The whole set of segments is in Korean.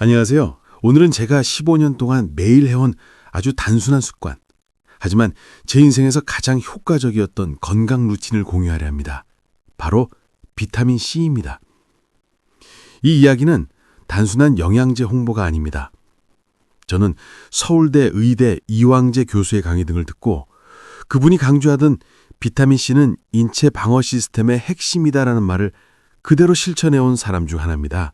안녕하세요. 오늘은 제가 15년 동안 매일 해온 아주 단순한 습관. 하지만 제 인생에서 가장 효과적이었던 건강 루틴을 공유하려 합니다. 바로 비타민 C입니다. 이 이야기는 단순한 영양제 홍보가 아닙니다. 저는 서울대 의대 이왕재 교수의 강의 등을 듣고 그분이 강조하던 비타민 C는 인체 방어 시스템의 핵심이다라는 말을 그대로 실천해온 사람 중 하나입니다.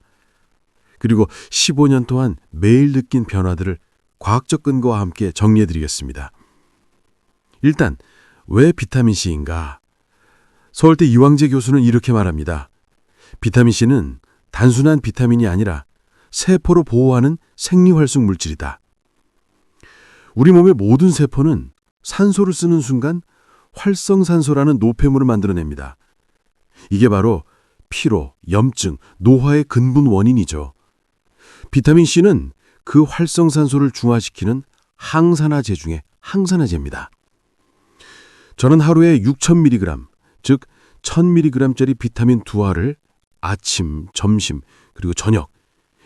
그리고 15년 동안 매일 느낀 변화들을 과학적 근거와 함께 정리해 드리겠습니다. 일단 왜 비타민 C인가? 서울대 이왕재 교수는 이렇게 말합니다. 비타민 C는 단순한 비타민이 아니라 세포로 보호하는 생리활성 물질이다. 우리 몸의 모든 세포는 산소를 쓰는 순간 활성산소라는 노폐물을 만들어냅니다. 이게 바로 피로, 염증, 노화의 근본 원인이죠. 비타민 C는 그 활성산소를 중화시키는 항산화제 중에 항산화제입니다. 저는 하루에 6,000mg, 즉 1,000mg짜리 비타민 두 알을 아침, 점심, 그리고 저녁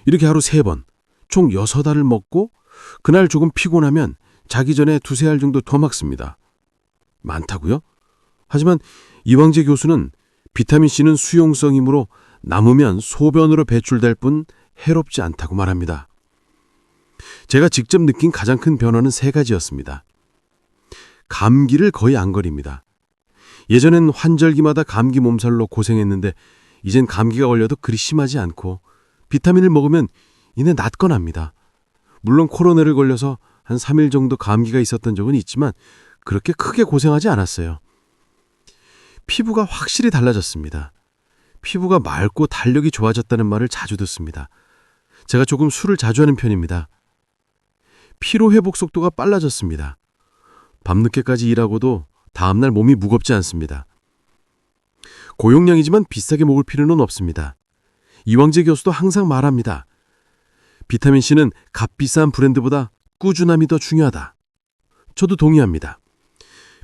이렇게 하루 세 번, 총 6알을 먹고 그날 조금 피곤하면 자기 전에 두세 알 정도 더 먹습니다. 많다고요? 하지만 이왕재 교수는 비타민 C는 수용성이므로 남으면 소변으로 배출될 뿐 해롭지 않다고 말합니다. 제가 직접 느낀 가장 큰 변화는 세 가지였습니다. 감기를 거의 안 걸립니다. 예전엔 환절기마다 감기 몸살로 고생했는데 이젠 감기가 걸려도 그리 심하지 않고 비타민을 먹으면 이내 낫건 합니다. 물론 코로나를 걸려서 한 3일 정도 감기가 있었던 적은 있지만 그렇게 크게 고생하지 않았어요. 피부가 확실히 달라졌습니다. 피부가 맑고 달력이 좋아졌다는 말을 자주 듣습니다. 제가 조금 술을 자주 하는 편입니다. 피로 회복 속도가 빨라졌습니다. 밤늦게까지 일하고도 다음날 몸이 무겁지 않습니다. 고용량이지만 비싸게 먹을 필요는 없습니다. 이왕재 교수도 항상 말합니다. 비타민 C는 값비싼 브랜드보다 꾸준함이 더 중요하다. 저도 동의합니다.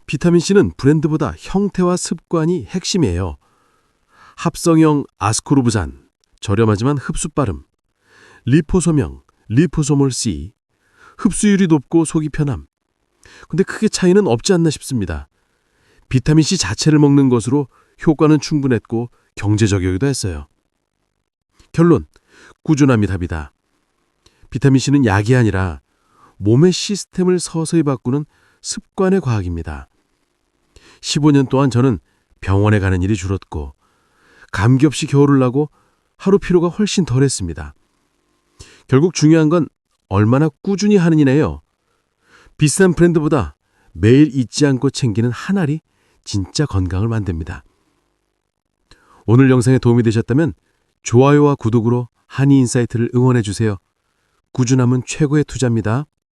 비타민 C는 브랜드보다 형태와 습관이 핵심이에요. 합성형 아스코르브산, 저렴하지만 흡수 빠름, 리포소명, 리포소몰 C, 흡수율이 높고 속이 편함. 근데 크게 차이는 없지 않나 싶습니다. 비타민 C 자체를 먹는 것으로 효과는 충분했고 경제적이기도 했어요. 결론, 꾸준함이 답이다. 비타민 C는 약이 아니라 몸의 시스템을 서서히 바꾸는 습관의 과학입니다. 15년 동안 저는 병원에 가는 일이 줄었고 감기 없이 겨울을 나고 하루 피로가 훨씬 덜했습니다. 결국 중요한 건 얼마나 꾸준히 하느냐네요. 비싼 브랜드보다 매일 잊지 않고 챙기는 한 알이 진짜 건강을 만듭니다. 오늘 영상에 도움이 되셨다면 좋아요와 구독으로 한이인사이트를 응원해 주세요. 꾸준함은 최고의 투자입니다.